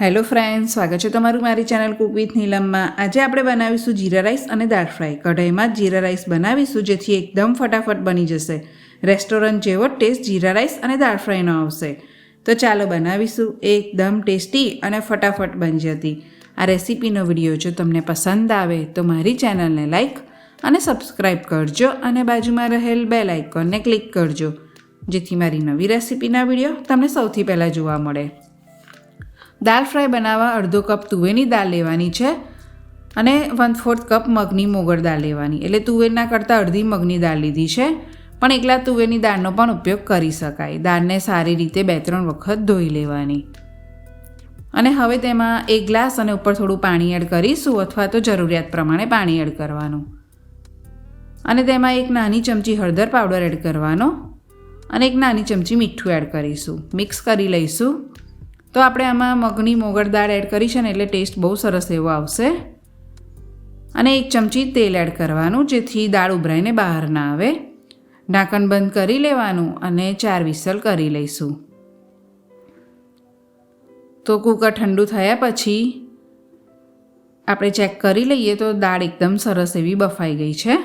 Hello friend સ્વાગત છે તમારું મારી ચેનલ કુક વિથ નીલમમાં. આજે આપણે બનાવીશું જીરા રાઈસ અને દાળ ફ્રાય. કઢાઈમાં જીરા રાઈસ બનાવીશું, જેથી એકદમ ફટાફટ બની જશે. રેસ્ટોરન્ટ જેવો ટેસ્ટ જીરા રાઈસ અને દાળ ફ્રાયનો આવશે. તો ચાલો બનાવીશું, એકદમ ટેસ્ટી અને ફટાફટ બની જતી. આ રેસીપીનો વીડિયો જો તમને પસંદ આવે, તો મારી ચેનલને લાઇક અને સબસ્ક્રાઈબ કરજો અને બાજુમાં રહેલ બેલ આઇકોનને ક્લિક કરજો, જેથી મારી નવી રેસીપીના વીડિયો તમને સૌથી પહેલાં જોવા મળે. દાળ ફ્રાય બનાવવા અડધો કપ તુવેરની દાળ લેવાની છે અને વન ફોર્થ કપ મગની મોગર દાળ લેવાની. એટલે તુવેરના કરતાં અડધી મગની દાળ લીધી છે. પણ એકલા તુવેરની દાળનો પણ ઉપયોગ કરી શકાય. દાળને સારી રીતે બે ત્રણ વખત ધોઈ લેવાની. અને હવે તેમાં એક ગ્લાસ અને ઉપર થોડું પાણી એડ કરીશું અથવા તો જરૂરિયાત પ્રમાણે પાણી એડ કરવાનું. અને તેમાં એક નાની ચમચી હળદર પાવડર એડ કરવાનો અને એક નાની ચમચી મીઠું એડ કરીશું. મિક્સ કરી લઈશું. તો આપણે આમાં મગની મોગર દાળ એડ કરી ને એટલે ટેસ્ટ બહુ સરસ એવો આવશે. અને એક ચમચી તેલ એડ કરવાનું, જેથી દાળ ઉભરાઈને બહાર ના આવે. ઢાંકણ બંધ કરી લેવાનું અને ચાર વિસલ કરી લઈશું. તો કુકર ઠંડુ થયા પછી આપણે ચેક કરી લઈએ તો દાળ એકદમ સરસ એવી બફાઈ ગઈ છે.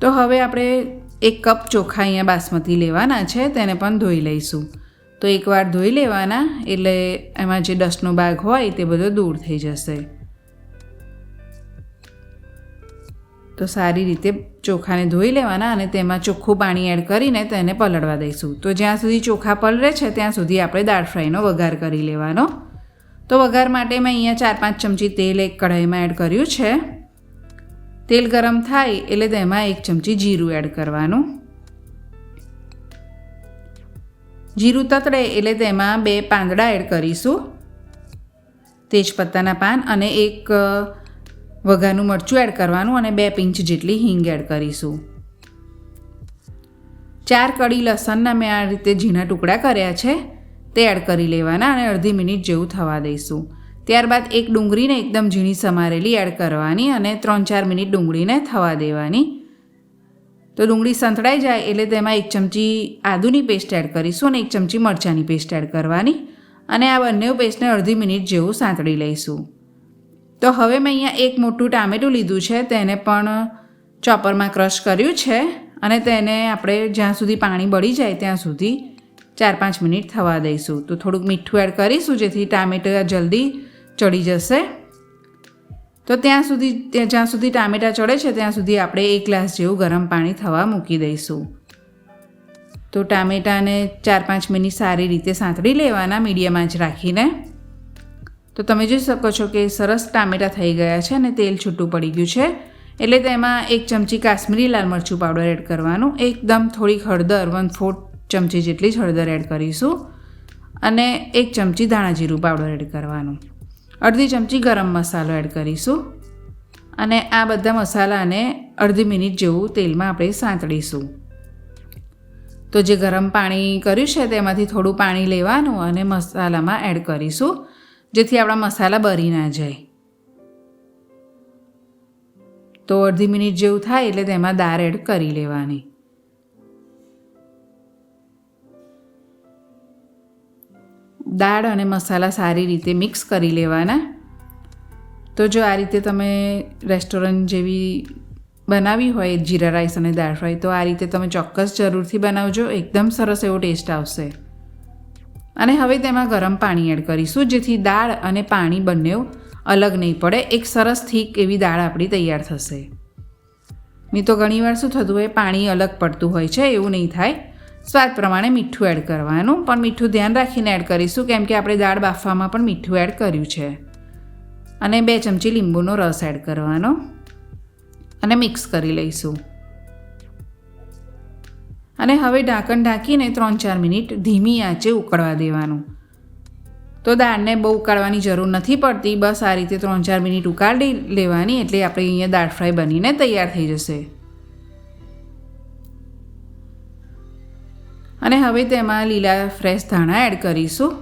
તો હવે આપણે એક કપ ચોખા અહીંયા બાસમતી લેવાના છે, તેને પણ ધોઈ લઈશું. તો એકવાર ધોઈ લેવાના, એટલે એમાં જે ડસ્ટનો ભાગ હોય તે બધો દૂર થઈ જશે. તો સારી રીતે ચોખાને ધોઈ લેવાના અને તેમાં ચોખ્ખું પાણી એડ કરીને તેને પલળવા દઈશું. તો જ્યાં સુધી ચોખા પલળે છે, ત્યાં સુધી આપણે દાળ ફ્રાયનો વઘાર કરી લેવાનો. તો વઘાર માટે મેં અહીંયા ચાર પાંચ ચમચી તેલ એક કઢાઈમાં એડ કર્યું છે. તેલ ગરમ થાય એટલે તેમાં એક ચમચી જીરું એડ કરવાનું. જીરું તતડે એટલે તેમાં બે પાંદડા એડ કરીશું. તેજપત્તાના પાન અને એક વઘાનું મરચું એડ કરવાનું અને બે પિંચ જેટલી હિંગ એડ કરીશું. ચાર કડી લસણના મેં આ રીતે ઝીણા ટુકડા કર્યા છે, તે એડ કરી લેવાના અને અડધી મિનિટ જેવું થવા દઈશું. ત્યારબાદ એક ડુંગળીને એકદમ ઝીણી સમારેલી એડ કરવાની અને ત્રણ ચાર મિનિટ ડુંગળીને થવા દેવાની. તો ડુંગળી સંતળાઈ જાય એટલે તેમાં એક ચમચી આદુની પેસ્ટ એડ કરીશું અને એક ચમચી મરચાંની પેસ્ટ એડ કરવાની અને આ બંને પેસ્ટને અડધી મિનિટ જેવું સાંતળી લઈશું. તો હવે મેં અહીંયા એક મોટું ટામેટું લીધું છે, તેને પણ ચોપરમાં ક્રશ કર્યું છે અને તેને આપણે જ્યાં સુધી પાણી બળી જાય ત્યાં સુધી ચાર પાંચ મિનિટ થવા દઈશું. તો થોડુંક મીઠું એડ કરીશું જેથી ટામેટા જલ્દી ચડી જશે. તો ત્યાં સુધી જ્યાં સુધી ટામેટાં ચડે છે, ત્યાં સુધી આપણે એક ગ્લાસ જેવું ગરમ પાણી થવા મૂકી દઈશું. તો ટામેટાને ચાર પાંચ મિનિટ સારી રીતે સાંતળી લેવાના મીડિયમમાં જ રાખીને. તો તમે જોઈ શકો છો કે સરસ ટામેટાં થઈ ગયા છે અને તેલ છૂટું પડી ગયું છે. એટલે તેમાં એક ચમચી કાશ્મીરી લાલ મરચું પાવડર એડ કરવાનું. એકદમ થોડીક હળદર વન ફોર્થ ચમચી જેટલી જ હળદર એડ કરીશું. અને એક ચમચી ધાણા જીરું પાવડર એડ કરવાનું. અડધી ચમચી ગરમ મસાલો એડ કરીશું. અને આ બધા મસાલાને અડધી મિનિટ જેવું તેલમાં આપણે સાંતળીશું. તો જે ગરમ પાણી કર્યું છે તેમાંથી થોડું પાણી લેવાનું અને મસાલામાં એડ કરીશું, જેથી આપણા મસાલા બરી ના જાય. તો અડધી મિનિટ જેવું થાય એટલે તેમાં દાળ એડ કરી લેવાની. દાળ અને મસાલા સારી રીતે મિક્સ કરી લેવાના. તો જો આ રીતે તમે રેસ્ટોરન્ટ જેવી બનાવી હોય જીરા રાઈસ અને દાળ ફ્રાય, તો આ રીતે તમે ચોક્કસ જરૂરથી બનાવજો. એકદમ સરસ એવો ટેસ્ટ આવશે. અને હવે તેમાં ગરમ પાણી એડ કરીશું, જેથી દાળ અને પાણી બંને અલગ નહીં પડે. એક સરસ થીક એવી દાળ આપણી તૈયાર થશે. નહીં તો ઘણીવાર શું થતું હોય, પાણી અલગ પડતું હોય છે, એવું નહીં થાય. સ્વાદ પ્રમાણે મીઠું એડ કરવાનું. પણ મીઠું ધ્યાન રાખીને એડ કરીશું કેમ કે આપણે દાળ બાફવામાં પણ મીઠું એડ કર્યું છે. અને બે ચમચી લીંબુનો રસ એડ કરવાનો. અને મિક્સ કરી લઈશું. અને હવે ઢાંકણ ઢાંકીને ત્રણ ચાર મિનિટ ધીમી આંચે ઉકળવા દેવાનું. તો દાળને બહુ ઉકાળવાની જરૂર નથી પડતી. બસ આ રીતે ત્રણ ચાર મિનિટ ઉકાળી લેવાની એટલે આપણે અહીંયા દાળ ફ્રાય બનીને તૈયાર થઈ જશે. અને હવે તેમાં લીલા ફ્રેશ ધાણા એડ કરીશું.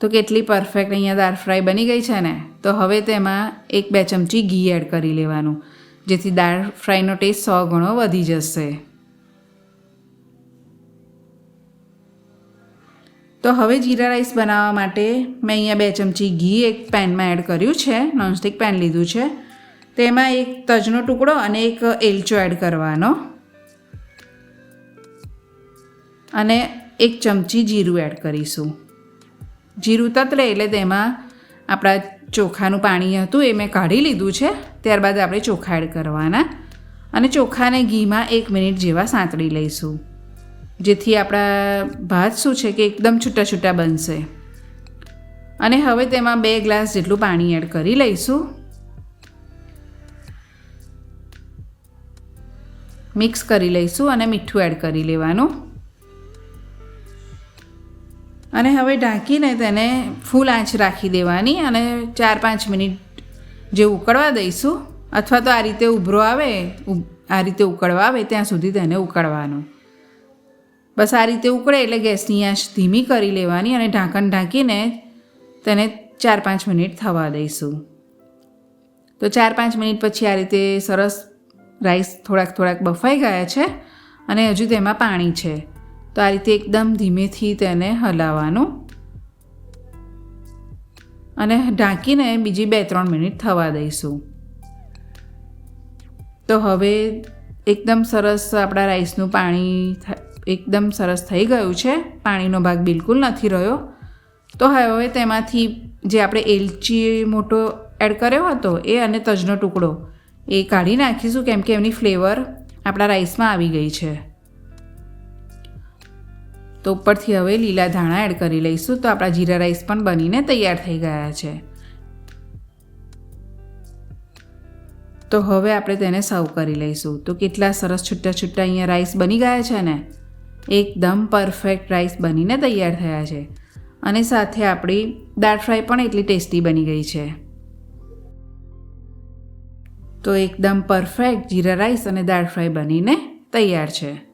તો કેટલી પરફેક્ટ અહીંયા દાળ ફ્રાય બની ગઈ છે ને? તો હવે તેમાં એક બે ચમચી ઘી એડ કરી લેવાનું, જેથી દાળ ફ્રાયનો ટેસ્ટ સો ગણો વધી જશે. તો હવે જીરા રાઈસ બનાવવા માટે મેં અહીંયા બે ચમચી ઘી એક પેનમાં એડ કર્યું છે, નોનસ્ટિક પેન લીધું છે. તેમાં એક તજનો ટુકડો અને એક એલચો એડ કરવાનો. અને એક ચમચી જીરું એડ કરીશું. જીરું તતરે એટલે તેમાં આપણા ચોખાનું પાણી હતું એ મેં કાઢી લીધું છે, ત્યારબાદ આપણે ચોખા એડ કરવાના. અને ચોખાને ઘીમાં એક મિનિટ જેવા સાંતળી લઈશું, જેથી આપણા ભાત શું છે કે એકદમ છૂટા છૂટા બનશે. અને હવે તેમાં બે ગ્લાસ જેટલું પાણી એડ કરી લઈશું. મિક્સ કરી લઈશું અને મીઠું એડ કરી લેવાનું. અને હવે ઢાંકીને તેને ફૂલ આંચ રાખી દેવાની અને ચાર પાંચ મિનિટ જે ઉકળવા દઈશું, અથવા તો આ રીતે ઉભરો આવે આ રીતે ઉકળવા આવે, ત્યાં સુધી તેને ઉકળવાનું. બસ આ રીતે ઉકળે એટલે ગેસની આંચ ધીમી કરી લેવાની અને ઢાંકણ ઢાંકીને તેને ચાર પાંચ મિનિટ થવા દઈશું. તો ચાર પાંચ મિનિટ પછી આ રીતે સરસ રાઈસ થોડાક થોડાક બફાઈ ગયા છે અને હજુ તેમાં પાણી છે. તો આ રીતે એકદમ ધીમેથી તેને હલાવવાનું. અને ઢાંકીને બીજી બે ત્રણ મિનિટ થવા દઈશું. તો હવે એકદમ સરસ આપણા રાઈસનું પાણી એકદમ સરસ થઈ ગયું છે. પાણીનો ભાગ બિલકુલ નથી રહ્યો. તો હવે તેમાંથી જે આપણે એલચી મોટો એડ કર્યો હતો, એ અને તજનો ટુકડો, એ કાઢી નાખીશું કેમ કે એમની ફ્લેવર આપણા રાઈસમાં આવી ગઈ છે. તો ઉપરથી હવે લીલા ધાણા એડ કરી લઈશું. તો આપણા જીરા રાઈસ પણ બનીને તૈયાર થઈ ગયા છે. તો હવે આપણે તેને સર્વ કરી લઈશું. તો કેટલા સરસ છૂટા છૂટા અહીંયા રાઈસ બની ગયા છે ને? એકદમ પરફેક્ટ રાઈસ બનીને તૈયાર થયા છે. અને સાથે આપણી દાળ ફ્રાય પણ એટલી ટેસ્ટી બની ગઈ છે. તો એકદમ પરફેક્ટ જીરા રાઈસ અને દાળ ફ્રાય બનીને તૈયાર છે.